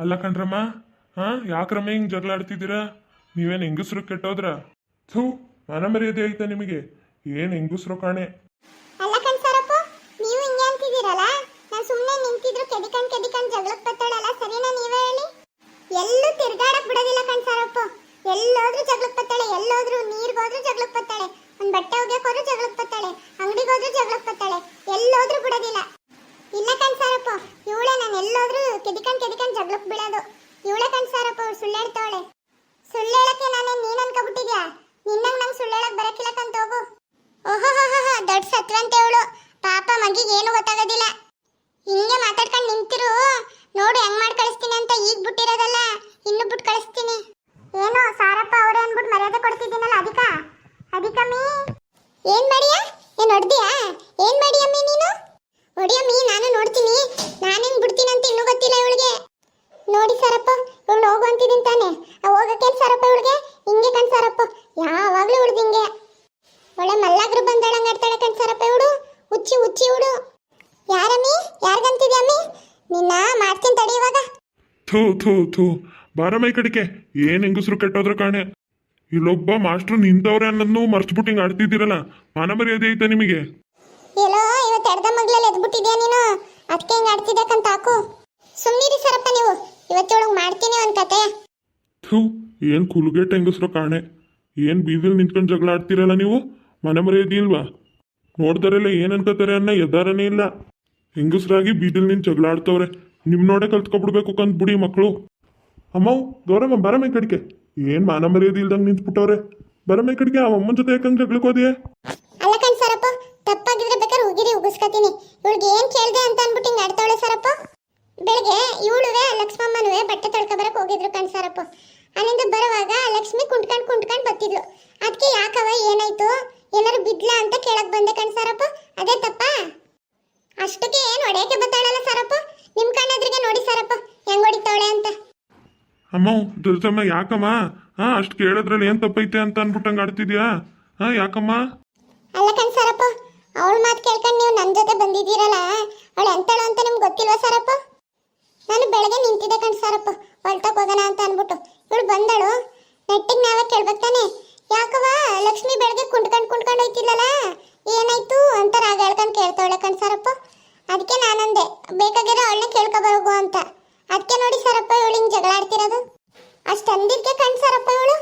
ಅಲ್ಲ ಕಣ್ರಮ್ಮ, ಹಾ ಯಾಕ್ರಮ್ಮ ಹಿಂಗ್ ಜಗಳ ಆಡ್ತಿದ್ದೀರಾ ನೀವೇನ್ ಹೆಂಗಸ್ರು ಕೆಟ್ಟೋದ್ರ? ಥೂ ಮನ ಮರ್ಯಾದೆ ಐತೆ ನಿಮಗೆ? ಏನ್ ಹೆಂಗಸ್ರು ಕಾಣೆ? ಅಲ್ಲ ಕಣ್ಸಾರಪ್ಪ ನೀವು ಹಿಂಗೆ ಅಂತಿದ್ದೀರಲ್ಲ? ನಾನು ಸುಮ್ಮನೆ ನಿಂತಿದ್ರು ಕೆದಿಕಂಡ್ ಕೆದಿಕಂಡ್ ಜಗಳಕ್ಕೆ ಬತ್ತಾಳಲ್ಲ, ಸರಿನಾ ನೀವೇ ಹೇಳಿ? ಎಲ್ಲೂ ತಿರ್ಗಾಡಕ್ ಬಿಡೋದಿಲ್ಲ ಕಣ್ಸಾರಪ್ಪ ಎಲ್ಲೋದ್ರೂ ಜಗಳಕ್ಕೆ ಬತ್ತಾಳೆ, ಎಲ್ಲೋದ್ರೂ ನೀರ್ಗೋದ್ರೂ ಜಗಳಕ್ಕೆ ಬತ್ತಾಳೆ, ಒಂದು ಬಟ್ಟೆ ಒಗ್ಯಕ್ ಹೋದ್ರೂ ಜಗಳಕ್ಕೆ ಬತ್ತಾಳೆ, ಅಂಗಡಿಗೆ ಜಗಳಕ್ಕೆ ಬತ್ತಾಳೆ, ಎಲ್ಲೋದ್ರೂ ಬಿಡೋದಿಲ್ಲ. ನಾನು ಎಲ್ಲೋದ್ರೂ ಕೆದಿಕಂಡ್ ಕೆದಿಕಂಡ್ ಜಗಳಕ್ಕೆ ಬೀಳೋದು. ಇವಳೆ ಕಣ್ಸಾರಪ್ಪ ಅವ್ರು ಸುಳ್ಳು ಹೇಳ್ತಾವಳೆ. ಸುಳ್ಳು ನಾನೇ ನೀನ್ ಅನ್ಕೊಬಿಟ್ಟಿದ್ಯಾ? ನಿನ್ನಂಗ್ ನಂಗೆ ಸುಳ್ಳು ಹೇಳಕ್ ಬರಕಿಲ್ಲ ಕಂತ ಹೋಗು ಓಹೋಹೋಹೋ ದೊಡ್ಡ ಸತ್ವಂತೆ ಅವಳು. ಪಾಪ ಮಗಿಗೆ ಏನು ಗೊತ್ತಾಗೋದಿಲ್ಲ. ಹಿಂಗೆ ಮಾತಾಡ್ಕೊಂಡು ನಿಂತಿರು. ನೋಡು, ಹೆಂಗ್ ಮಾಡಿ ಕಳಿಸ್ತೀನಿ ಅಂತ ಈಗ ಬಿಟ್ಟಿರೋದಲ್ಲ. ಇನ್ನು ಬಿಟ್ಟು ಕಳಿಸ್ತೀನಿ. ಏನು, ಸಾರಪ್ಪ ಅವರೇ ಅನ್ಬಿಟ್ಟು ಮರ್ಯಾದೆ ಕೊಡ್ತಿದ್ದೀನಲ್ಲ ಅದಕ್ಕ ಅದಕ್ಕಮ್ಮಿ ಏನ್ ಮಾಡಿಯಾ? ಏನ್ ಹೊಡ್ದಿಯಾ? ಏನ್ ಮಾಡಿಯಮ್ಮಿ ನೀನು? ಹೊಡಿಯಮ್ಮಿ ನಾನು ನೋಡ್ತೀನಿ. ನಾನೇನ್ ಬಿಡ್ತೀನಿ ಅಂತ ಇನ್ನೂ ಗೊತ್ತಿಲ್ಲ ಇವಳಿಗೆ. ನೋಡಿ ಸರಪ್ಪ, ಇವಳು ಹೋಗು ಅಂತಿದ್ದೀನಿ ತಾನೆ. ಹೋಗಕ್ಕೆ ಸರಪ್ಪ ಇವಳಿಗೆ? ಹಿಂಗೆ ಕಣ್ ಸರಪ್ಪ. ಯಾವಾಗ್ಲೂ ಹಿಡ್ದಿಂಗೆ ಒಳ್ಳೆ ಮಲ್ಲಾಗ್ರು ಬಂದಳಂಗ ಆಡ್ತಾಳೆ ಕಣ್ಸರಪ್ಪ ಇವಳು. ಉಚ್ಚಿ ಉಚ್ಚಿ ಇವಳು. ಯಾರಮ್ಮಿ ಯಾರಿಗಂತಿದ್ಯಮ್ಮಿ ನಿನ್ನ ಮಾಡ್ತೀನಿ ತಡಿ ಇವಾಗ. ಥೂ ಥೂ ಥೂ. ಬಾರಮ್ಮ ಈ ಕಡಿಕೆ. ಏನು ಹೆಂಗಸ್ರು ಕೆಟ್ಟೋದ್ರ ಕಾಣೆ. ಇಲ್ಲೊಬ್ಬ ಮಾಸ್ಟ್ರು ನಿಂತವ್ರೆ ಅನ್ನೋದನ್ನು ಮರ್ಚ್ಬಿಟ್ಟು ಹಿಂಗ್ ಆಡ್ತಿದ್ದೀರಲ್ಲ. ಮಾನ ಮರ್ಯಾದೆ ಐತೆ ನಿಮಗೆ. ಮಗ್ಲಲ್ಲಿ ಎದ್ಬಿಟ್ಟಿದ್ಯಾ ನೀನು? ಅದಕ್ಕೆ ಹಿಂಗೆ ಆಡ್ತಿದ್ದಕ್ಕಂತ ಹಾಕು. ಸುಮ್ಮನಿರಿ ಸರಪ್ಪ ನೀವು. ಇವತ್ತೊಳಗೆ ಮಾಡ್ತೀನಿ ಒಂದು ಕತೆ. ಥೂ, ಏನ್ ಕುಲ್ಗೇಟ್ ಹೆಂಗಸ್ರ ಕಾಣೆ. ಏನ್ ಬೀದಿಲ್ ನಿಂತ್ಕೊಂಡು ಜಗಳ ಆಡ್ತೀರಲ್ಲ ನೀವು? ಮನೆ ಮರ್ಯಾದೆ ಇಲ್ವಾ? ನೋಡ್ತಾರಲ್ಲ ಏನ್ ಅನ್ಕೋತಾರೆ ಅನ್ನೋ ಎದ್ದಾರನೇ ಇಲ್ಲ. ಹೆಂಗಸ್ರಾಗಿ ಬೀದಿಲ್ ನಿಂತ್ ಜಗಳ ಆಡ್ತವ್ರೆ. ನಿಮ್ ನೋಡೆ ಕಲ್ತ್ಕೊಬಿಡ್ಬೇಕು ಕಂದ್ ಬಿಡಿ ಮಕ್ಕಳು ಅಮ್ಮವ್ ಗೌರಮ್ಮ ಬರಮೆ ಕಡಿಕೆ ಏನ್ ಮಾನ ಮರ್ಯಾದೆ ಇಲ್ದಂಗ್ ನಿಂತ್ಬಿಟ್ಟವ್ರೆ. ಬರಮೆ ಕಡಿಕೆ ಆ ಅಮ್ಮನ ಜೊತೆ ಯಾಕಂಗ್ ಜಗಳಕ್ಕೆ ಉಗಿರಿ ಉಗಿಸ್ಕೊತೀನಿ. ಇವಳಿಗೆ ಏನ್ ಕೇಳ್ದೆ ಅಂತ ಅನ್ಬಿಟ್ಟು ಹಿಂಗೆ ಆಡ್ತಾವಳೆ ಸರಪ್ಪ? ಬೆಳಗ್ಗೆ ಇವಳುವೆ ಲಕ್ಷ್ಮಮ್ಮನುವೆ ಬಟ್ಟೆ ತೊಳ್ಕೊ ಬರಕ್ ಹೋಗಿದ್ರು ಕಣ್ ಸರಪ್ಪ. ಅಲ್ಲಿಂದ ಬರುವಾಗ ಲಕ್ಷ್ಮಿ ಕುಂಟ್ಕೊಂಡ್ ಕುಂಟ್ಕೊಂಡ್ ಬರ್ತಿದ್ಲು ಅದಕ್ಕೆ ಯಾಕವ ಏನಾಯ್ತು? ಏನಾರು ಬಿದ್ಲಾ ಅಂತ ಕೇಳಕ್ ಬಂದೆ ಕಣ್ ಸರಪ್ಪ. ಅದೇ ತಪ್ಪ? ಅಷ್ಟಕ್ಕೆ ಏನ್ ಹೊಡೆಯಕ್ಕೆ ಬತ್ತಾಳಲ್ಲ ಸರಪ್ಪ? ನಿಮ್ ಕಣ್ಣೆದ್ರಿಗೆ ನೋಡಿ ಸರಪ್ಪ ಹೆಂಗ್ ಹೊಡಿತಾವಳೆ ಅಂತ. ಅಮ್ಮ ದುರ್ಜಮ್ಮ ಯಾಕಮ್ಮ? ಹಾ ಅಷ್ಟು ಕೇಳಿದ್ರಲ್ಲಿ ಏನ್ ತಪ್ಪೈತೆ ಅಂತ ಅನ್ಬಿಟ್ಟಂಗ ಆಡ್ತಿದ್ಯಾ? ಹಾ ಯಾಕಮ್ಮ? ಅಲ್ಲ ಕಣ್ ಸರಪ್ಪ ಅವಳ ಮಾತು ಕೇಳ್ಕೊಂಡು ನೀವು ನನ್ನ ಜೊತೆ ಬಂದಿದ್ದೀರಲ್ಲ, ಅವಳು ಎಂತಳು ಅಂತ ನಿಮ್ಗೆ ಗೊತ್ತಿಲ್ವಾ ಸರಪ್ಪ? ನಾನು ಬೆಳಗ್ಗೆ ನಿಂತಿದ್ದೆ ಕಣ್ ಸರಪ್ಪ ಹೊಲ್ಟಕ್ಕೆ ಹೋಗೋಣ ಅಂತ ಅಂದ್ಬಿಟ್ಟು. ಇವಳು ಬಂದಳು, ನೆಟ್ಟಿಗೆ ನಾವೇ ಕೇಳ್ಬೇಕು ತಾನೆ. ಯಾಕವ ಲಕ್ಷ್ಮಿ ಬೆಳಗ್ಗೆ ಕುಂಡ್ಕೊಂಡು ಕುಂಡ್ಕೊಂಡು ಹೋಯ್ತಿಲ್ಲಲ್ಲ ಏನಾಯ್ತು ಅಂತ ರಾಗ ಹೇಳ್ಕೊಂಡು ಕೇಳ್ತಾವಳೆ ಕಣ್ ಸರಪ್ಪ. ಅದಕ್ಕೆ ನಾನಂದೆ, ಬೇಕಾಗಿರೋ ಅವಳನ್ನ ಕೇಳ್ಕೊಬರೋಗು ಅಂತ. ಅದಕ್ಕೆ ನೋಡಿ ಸರಪ್ಪ, ಇವಳು ಹಿಂಗೆ ಜಗಳ ಆಡ್ತಿರೋದು. ಅಷ್ಟು ಕಣ್ ಸರಪ್ಪ ಇವಳು.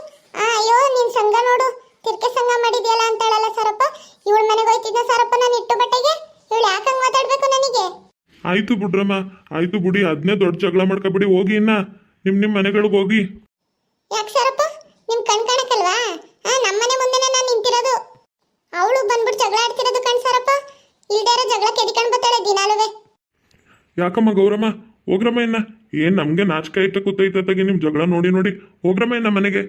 ಅಯ್ಯೋ, ನೀನು ಸಂಘ ನೋಡು, ತಿರ್ಕೆ ಸಂಘ ಮಾಡಿದ್ಯಲ್ಲ ಅಂತ ಹೇಳಲ್ಲ ಸರಪ್ಪ. ಇವಳ ಮನೆಗೆ ಹೋಯ್ತಿದ್ದ ಸರಪ್ಪ ನಾನು ಇಟ್ಟು ಬಟ್ಟೆಗೆ? ಇವಳು ಯಾಕಂಗ್ ಮಾತಾಡ್ಬೇಕು ನನಗೆ? ಆಯ್ತು ಬಿಡ್ರಮ್ಮ ಆಯ್ತು ಬಿಡಿ ಅದನ್ನೇ ದೊಡ್ಡ ಜಗಳ ಮಾಡ್ಕೊಬಿಡಿ ಹೋಗಿ ಇನ್ನ. ನಿಮ್ ನಿಮ್ ಮನೆಗಳಿಗೆ ಹೋಗಿ. ಯಾಕೆ ಸರಪ್ಪ? ನಿಮ್ ಕಣ್ ಕಾಣಕ್ಕಲ್ವಾ? ಆ ನಮ್ಮನೆ ಮುಂದೆನೆ ನಾನು ನಿಂತಿರೋದು. ಅವಳು ಬಂದ್ಬಿಟ್ಟು ಜಗಳ ಆಡ್ತಿರೋದು ಕಣ್ ಸರಪ್ಪ. ಇಲ್ದೇ ಇರೋ ಜಗಳ ಕೆದಿಕೊಂಡು ಬರ್ತಾಳೆ ದಿನಾಲುವೆ. ಯಾಕಮ್ಮ ಗೌರಮ್ಮ? ಹೋಗ್ರಮ್ಮ ಇನ್ನ. ಏನ್ ನಮ್ಗೆ ನಾಚಿಕೆ ಐತೆ ತಗಿ ನಿಮ್ ಜಗಳ ನೋಡಿ ನೋಡಿ. ಹೋಗ್ರಮ್ಮ ಇನ್ನ ಮನೆಗೆ.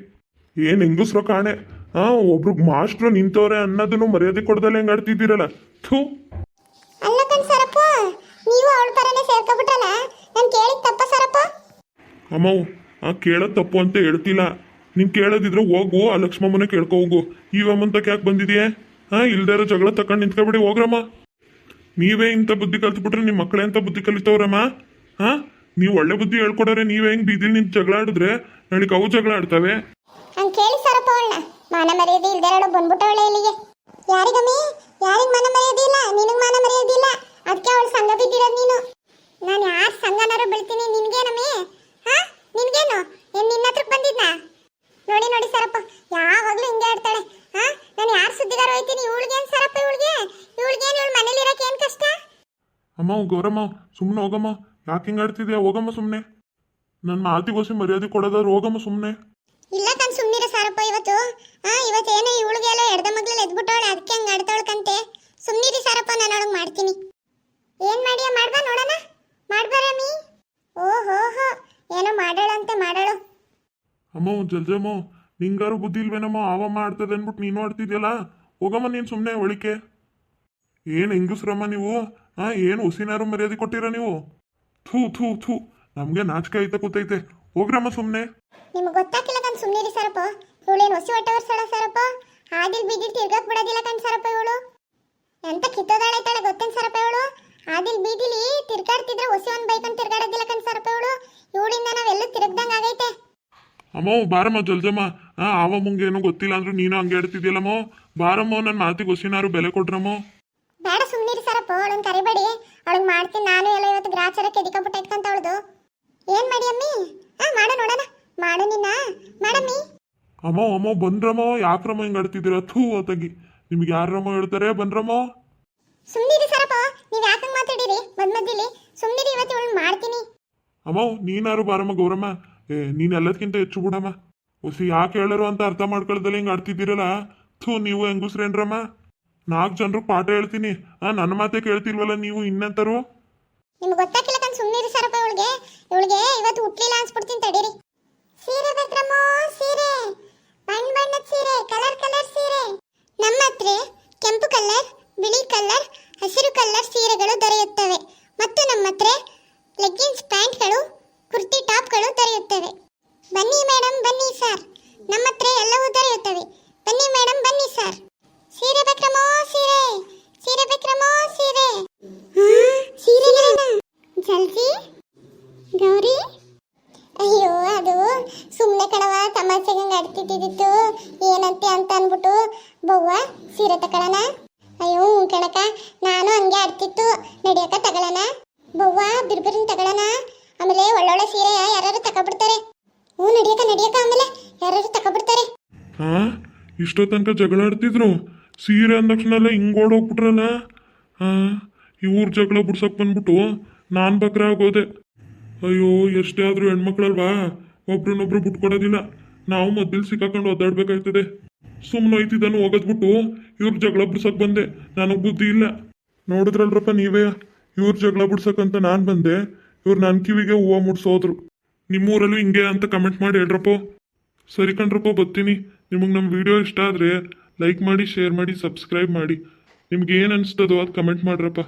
ಏನ್ ಹೆಂಗಸ್ರೋ ಕಾಣೆ ಹಾ ಒಬ್ರು ಮಾಸ್ಟ್ರು ನಿಂತವ್ರೆ ಅನ್ನೋದನ್ನು ಮರ್ಯಾದೆ ಕೊಡ್ದಲ್ಲ ಹೆಂಗ್ ಆಡ್ತಿದ್ದೀರಲ್ಲ. ಥೂ. ಅಲ್ಲ ಕಣ್ ಸರಪ್ಪ ನೀವು ಅವಳ ಪರನೇ ಸೇರ್ಕೊಬಿಟ್ರಲ್ಲ? ನಾನು ಕೇಳಿದ ತಪ್ಪ ಸರಪ್ಪ? ಅಮ್ಮವ್ ಆ ಕೇಳೋದ್ ತಪ್ಪು ಅಂತ ಹೇಳ್ತಿಲ್ಲ. ನೀನ್ ಕೇಳೋದಿದ್ರೆ ಹೋಗು ಆ ಲಕ್ಷ್ಮಮ್ಮನ ಕೇಳ್ಕೊ ಹೋಗು. ಇವಮ್ಮಂತಕ್ ಯಾಕೆ ಬಂದಿದೆಯೇ? ಹಾ ಇಲ್ದೇ ಇರೋ ಜಗಳ ತಕೊಂಡು ನಿಂತ್ಕೊಬಿಡಿ ಹೋಗ್ರಮ್ಮ. ನೀವೇ ಇಂಥ ಬುದ್ಧಿ ಕಲ್ತ್ಬಿಟ್ರೆ ನಿಮ್ಮ ಮಕ್ಕಳೇ ಅಂತ ಬುದ್ಧಿ ಕಲಿತವ್ರಮ್ಮ? ಹಾ ನೀವು ಒಳ್ಳೆ ಬುದ್ಧಿ ಹೇಳ್ಕೊಡೋರೆ ನೀವೇ ಹೆಂಗ್ ಬೀದಿಲ್ ನಿಂತು ಜಗಳ ಆಡಿದ್ರೆ ನಾಳೆಗೆ ಅವು ಜಗಳ ಆಡ್ತವೆ? ಹಂಗೆ ಕೇಳಿ ಸರಪ್ಪ ಅವಳನ್ನ. ಮಾನ ಮರ್ಯಾದೆ ಇಲ್ದೇರಳು ಬಂದ್ಬಿಟ್ಟವಳೆ ಇಲ್ಲಿಗೆ. ಯಾರಿಗಮ್ಮಿ ಯಾರಿಗೆ ಮಾನ ಮರ್ಯಾದೆ ಇಲ್ಲ? ನಿನಗ್ ಮಾನ ಮರ್ಯಾದೆ ಇಲ್ಲ? ಅದಕ್ಕೆ ಅವಳು ಸಂಘ ಬಿದ್ದಿರೋದು ನೀನು. ನಾನು ಯಾರ ಸಂಘನಾರು ಬೀಳ್ತೀನಿ ನಿನಗೇನಮ್ಮಿ ಹಾ? ನಿನ್ಗೇನು? ಏನು ನಿನ್ನ ಹತ್ರಕ್ಕೆ ಬಂದಿದ್ನಾ? ನೋಡಿ ನೋಡಿ ಸರಪ್ಪ, ಯಾವಾಗಲೂ ಹಿಂಗೆ ಆಡ್ತಾಳೆ ಹಾ? ನಾನು ಯಾರು ಸುದ್ದಿಗಾರ ಹೋಯ್ತೀನಿ? ಇವಳಿಗೇನು ಸರಪ್ಪ ಇವಳಿಗೆ? ಇವಳಿಗೇನು ಇವಳು ಮನೇಲಿ ಇರೋಕೆ ಏನು ಕಷ್ಟ? ಅಮ್ಮ ಗೌರಮ್ಮ. ಸುಮ್ಮನೆ ಹೋಗಮ್ಮ. ಯಾಕೆ ಹಿಂಗೆ ಆಡ್ತಿದ್ಯಾ ಹೋಗಮ್ಮ ಸುಮ್ಮನೆ ನನ್ನ ಮಾತಿಗೋಸಿ ಮರ್ಯಾದೆ ಕೊಡೋದಾದ್ರೆ ಹೋಗಮ್ಮ ಸುಮ್ಮನೆ ಇಲ್ಲ ಕಣ್ ಸುಮ್ಮನಿರ ಸಾರಪ್ಪ ಇವತ್ತು. ಹಾ ಇವತ್ತೇನೋ ಇವಳಿಗೆಲ್ಲ ಎಡ್ದ ಮಗ್ಳಲ್ಲಿ ಎದ್ಬಿಟ್ಟವಳೆ ಅದಕ್ಕೆ ಹಂಗೆ ಆಡ್ತಾವಳ್ಕಂತೆ ಸುಮ್ಮನಿರಿ ಸಾರಪ್ಪ, ನಾನು ಅವಳಿಗೆ ಮಾಡ್ತೀನಿ. ಏನ್ ಮಾಡಿಯ? ಮಾಡ್ಬಾ ನೋಡೋಣ. ಮಾಡ್ಬಾರಮ್ಮಿ ಓಹೋ, ಹೋ. ಏನೋ ಮಾಡಳಂತೆ ಮಾಡಾಳು ಅಮ್ಮ ಜಲ್ಜಮ್ಮ ನಿಂಗಾರು ಬುದ್ಧಿ ಇಲ್ವೇನಮ್ಮ? ಅವ ಮಾಡ್ತದೆ ಅಂದ್ಬಿಟ್ಟು ನೀನು ಆಡ್ತಿದ್ಯಲ್ಲ? ಹೋಗಮ್ಮ, ನೀನು ಸುಮ್ಮನೆ ಒಳಿಕೆ ಏನು ಹೆಂಗಸ್ರಮ್ಮ ನೀವು? ಹಾಂ ಏನು ಉಸಿನಾರು ಮರ್ಯಾದೆ ಕೊಟ್ಟಿರ ನೀವು? ಥೂ ಥೂ ಥೂ. ನಮಗೆ ನಾಚಿಕೆ ಐತೆ ಕೂತೈತೆ. ಹೋಗ್ರಮ್ಮ ಸುಮ್ಮನೆ ನಿಮ್ಗೆ ಗೊತ್ತಾಗಿಲ್ಲ ಕಣ್ ಸುಮ್ಮನಿರಿ ಸರಪ್ಪ. ಇವಳೇನು ಹೊಸಿ ಹೊಟ್ಟೆ ಸಳ ಸರಪ್ಪ? ಆದಿಲ್ ಬೀದಿಲ್ ತಿರ್ಗಕ್ ಬಿಡೋದಿಲ್ಲ ಕಣ್ ಸರಪ್ಪ ಇವಳು. ಎಂತ ಕಿತ್ತೋದಾಳೈತಾಳೆ ಗೊತ್ತೇನ್ ಸರಪ್ಪ ಇವಳು? ಆದಿಲ್ ಬೀದಿಲಿ ತಿರ್ಗಾಡ್ತಿದ್ರೆ ಹೊಸಿ ಒಂದ್ ಬೈಕಂಡ್ ತಿರ್ಗಾಡೋದಿಲ್ಲ ಕಣ್ ಸರಪ್ಪ ಇವಳು. ಇವಳಿಂದ ನಾವೆಲ್ಲ ತಿರುಗ್ದಂಗ್ ಆಗೈತೆ. ಅಮ್ಮ ಬಾರಮ್ಮ ಜಲ್ದಮ್ಮ ಆ ಆವ ಮುಂಗೆ ಏನೋ ಗೊತ್ತಿಲ್ಲ ಅಂದ್ರೂ ನೀನು ಹಂಗೆ ಹೇಳ್ತಿದ್ಯಲ್ಲಮ್ಮ? ಬಾರಮ್ಮ ನನ್ನ ಮಾತಿಗೆ ಹೊಸಿನಾರು ಬೆಲೆ ಕೊಡ್ರಮ್ಮ. ಬೇಡ ಸುಮ್ಮನಿರಿ ಸರಪ್ಪ ಅವಳನ್ನ ಕರಿಬೇಡಿ. ಅವಳಿಗೆ ಮಾಡ್ತೀನಿ ನಾನು ಎಲ್ಲ ಇವತ್ತು ಗ್ರಾಚಾರಕ್ಕೆ ಕೆದಿಕಪುಟ್ಟ ಇಟ್ಕಂತ ಅವಳದು ಏನು ಮಾಡಿ ಅಮ್ಮಿ? ಹಾ ಮಾಡು ನೋಡೋಣ. ಮಾಡು ನಿನ್ನ. ಮಾಡಮ್ಮಿ. ಅಮ್ಮ ಅಮ್ಮ ಬಂದ್ರಮ್ಮ. ಯಾಕ್ರಮ್ಮ ಹಿಂಗೆ ಆಡ್ತಿದ್ದೀರ? ಥೂ ಅತಗಿ ನಿಮ್ಗೆ ಯಾರಮ್ಮ ಹೇಳ್ತಾರೆ? ಬಂದ್ರಮ್ಮ. ಸುಮ್ಮನಿರಿ ಸರಪ್ಪ. ನೀವ್ ಯಾಕಂಗ್ ಮಾತಾಡಿರಿ? ಮದ್ ಮದ್ದಿಲಿ. ಸುಮ್ಮನಿರಿ ಇವತ್ತು ಇವಳು ಮಾಡ್ತೀನಿ. ಅಮ್ಮ ನೀನಾರು ಬಾರಮ್ಮ ಗೌರಮ್ಮ. ಏ ನೀನ್ ಎಲ್ಲದಕ್ಕಿಂತ ಹೆಚ್ಚು ಬಿಡಮ್ಮ. ಹೊಸಿ ಯಾಕೆ ಹೇಳರು ಅಂತ ಅರ್ಥ ಮಾಡ್ಕೊಳ್ದಲ್ಲ ಹಿಂಗೆ ಆಡ್ತಿದ್ದೀರಲ್ಲ? ಥೂ ನೀವು ಹೆಂಗುಸ್ರೇನ್ರಮ್ಮ? ನಾಲ್ಕು ಜನರು ಪಾಠ ಹೇಳ್ತೀನಿ. ಆ ನನ್ನ ಮಾತೆ ಕೇಳ್ತಿಲ್ವಲ್ಲ ನೀವು ಇನ್ನಂತರು? ನಿಮ್ಗೆ ಗೊತ್ತಾಗಿಲ್ಲ ಕಣ್ ಸುಮ್ಮನಿರಿ ಸರಪ್ಪ ಇವಳಿಗೆ. ಇವಳಿಗೆ ಇವತ್ತು ಹುಟ್ಲಿಲ್ಲ ಅನ್ಸ್ಬಿಡ್ತೀನಿ ತಡೀರಿ. ಸೀರೆ ಬೇಕ್ರಮ್ಮ ಸೀರೆ. ಬಣ್ಣ ಬಣ್ಣದ ಸೀರೆ, ಕಲರ್ ಕಲರ್ ಸೀರೆ. ನಮ್ಮ ಹತ್ರ ಕೆಂಪು ಕಲರ್, ಬಿಳಿ ಕಲರ್, ಹಸಿರು ಕಲರ್ ಸೀರೆಗಳು ದೊರೆಯುತ್ತವೆ. ಮತ್ತು ನಮ್ಮ ಹತ್ರ ಲೆಗ್ಗಿನ್ಸ್ ಪ್ಯಾಂಟ್ಗಳು, ಕುರ್ತಿ, ಟಾಪ್ಗಳು ದೊರೆಯುತ್ತವೆ. ಬನ್ನಿ ಮೇಡಮ್ ಬನ್ನಿ ಸರ್ ನಮ್ಮ ಹತ್ರ ಎಲ್ಲವೂ ದೊರೆಯುತ್ತವೆ ಬನ್ನಿ ಮೇಡಮ್ ಬನ್ನಿ ಸರ್ ಸೀರೆ ಬೇಕ್ರಮ್ಮ ಸೀರೆ ಸೀರೆ ಬೇಕ್ರಮ್ಮ ಸೀರೆ ಸೀರೆ ಜಲ್ದಿ ಗೌರಿ ಅಯ್ಯೋ ಅದು ಸುಮ್ಮನೆ ಕಣವ ಹಂಗೆ ಏನಂತೆ ಅಂತ ಅಂದ್ಬಿಟ್ಟು, ಬವ್ವ, ಸೀರೆ ತಗೊಳ್ಳೋಣ ಅಯ್ಯೋ, ಹ್ಞೂ ಕಣಕ ನಾನು ಹಂಗೆ ಆಡ್ತಿತ್ತು ನಡಿಯಕ ತಗೊಳ್ಳೋಣ ಬವ್ವ, ಬಿರ್ಬಿರಿನ ತಗೊಳ್ಳೋಣ ಆಮೇಲೆ ಒಳ್ಳೊಳ್ಳೆ ಸೀರೆ ಯಾರು ತಗೊಬಿಡ್ತಾರೆ. ಹ್ಞೂ, ನಡಿಯಕ ನಡಿಯಕ ಆಮೇಲೆ ಯಾರು ತಗೊಬಿಡ್ತಾರೆ. ಹಾ? ಇಷ್ಟೋ ತನಕ ಜಗಳ ಆಡ್ತಿದ್ರು. ಸೀರೆ ಅಂದ ತಕ್ಷಣ ಹಿಂಗ್ ಓಡೋಗ್ಬಿಟ್ರಲ್ಲ ಹಾ? ಇವ್ರ ಜಗಳ ಬಿಡ್ಸಕ್ ಬಂದ್ಬಿಟ್ಟು ನಾನ್ ಬಕ್ರ ಆಗೋದೆ ಅಯ್ಯೋ, ಎಷ್ಟೇ ಆದ್ರೂ ಹೆಣ್ಮಕ್ಳಲ್ವಾ? ಒಬ್ರನ್ನೊಬ್ರು ಬಿಟ್ಕೊಡೋದಿಲ್ಲ. ನಾವು ಮೊದಲು ಸಿಕ್ಕಾಕೊಂಡು ಒದ್ದಾಡ್ಬೇಕಾಯ್ತದೆ. ಸುಮ್ಮನೆ ಐತಿದ್ದಾನು ಹೋಗದ್ಬಿಟ್ಟು ಇವ್ರ ಜಗಳ ಬಿಡ್ಸಕ್ ಬಂದೆ. ನನಗೆ ಬುದ್ಧಿ ಇಲ್ಲ. ನೋಡಿದ್ರಲ್ರಪ್ಪ ನೀವೇ? ಇವ್ರ ಜಗಳ ಬಿಡ್ಸಕ್ಕಂತ ನಾನು ಬಂದೆ. ಇವ್ರು ನನ್ನ ಕಿವಿಗೆ ಹೂವು ಮುಡ್ಸೋದ್ರು. ನಿಮ್ಮೂರಲ್ಲೂ ಹಿಂಗೆ ಅಂತ ಕಮೆಂಟ್ ಮಾಡಿ ಹೇಳ್ರಪ್ಪ. ಸರಿ ಕಣ್ರಪ್ಪ, ಬರ್ತೀನಿ. ನಿಮಗೆ ನಮ್ಮ ವಿಡಿಯೋ ಇಷ್ಟ ಆದರೆ ಲೈಕ್ ಮಾಡಿ ಶೇರ್ ಮಾಡಿ ಸಬ್ಸ್ಕ್ರೈಬ್ ಮಾಡಿ. ನಿಮ್ಗೆ ಏನು ಅನಿಸ್ತದೋ ಅದು ಕಮೆಂಟ್ ಮಾಡ್ರಪ್ಪ.